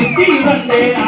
சுற்றி வந்தேனா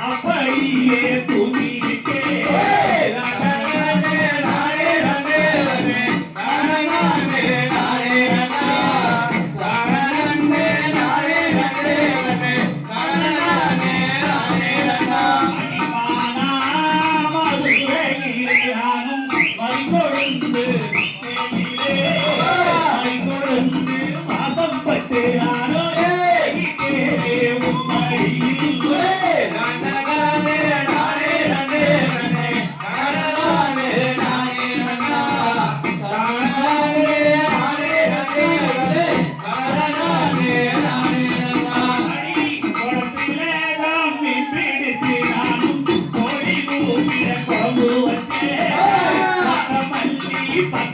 அப்படியே Yeah.